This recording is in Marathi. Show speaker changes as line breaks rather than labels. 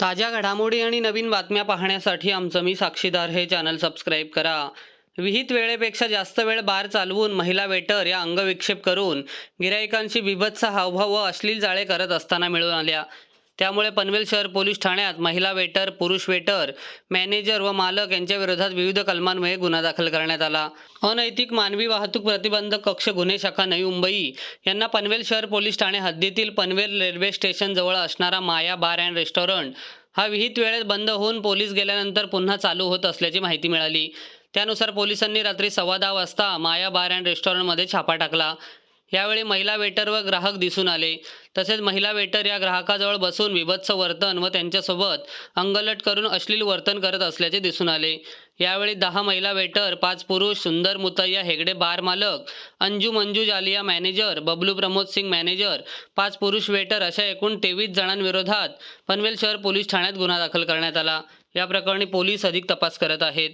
ताज्या घडामोडी आणि नवीन बातम्या पाहण्यासाठी आमचं मी साक्षीदार हे चॅनल सबस्क्राईब करा. विहित वेळेपेक्षा जास्त वेळ बार चालवून महिला वेटर या अंगविक्षेप करून गिरायकांशी बिभत्स हावभाव व अश्लील जाळे करत असताना मिळून आल्या. त्यामुळे पनवेल शहर पोलीस ठाण्यात महिला वेटर पुरुष वेटर मॅनेजर व मालक यांच्या विरोधात विविध कलमांमुळे गुन्हा दाखल करण्यात आला. अनैतिक मानवी वाहतूक प्रतिबंधक कक्ष गुन्हे शाखा नवी मुंबई यांना पनवेल शहर पोलीस ठाणे हद्दीतील पनवेल रेल्वे स्टेशन जवळ असणारा माया बार अँड रेस्टॉरंट हा विहित वेळेत बंद होऊन पोलीस गेल्यानंतर पुन्हा चालू होत असल्याची माहिती मिळाली. त्यानुसार पोलिसांनी रात्री सव्वा दहा वाजता माया बार अँड रेस्टॉरंटमध्ये छापा टाकला. यावेळी महिला वेटर व ग्राहक दिसून आले. तसेच महिला वेटर या ग्राहकाजवळ बसून विभत्स वर्तन व त्यांच्यासोबत अंगलट करून अश्लील वर्तन करत असल्याचे दिसून आले. यावेळी दहा महिला वेटर पाच पुरुष सुंदर मुतय्या हेगडे बार मालक अंजू मंजू जालिया मॅनेजर बबलू प्रमोद सिंग मॅनेजर पाच पुरुष वेटर अशा एकूण तेवीस जणांविरोधात पनवेल शहर पोलीस ठाण्यात गुन्हा दाखल करण्यात आला. या प्रकरणी पोलीस अधिक तपास करत आहेत.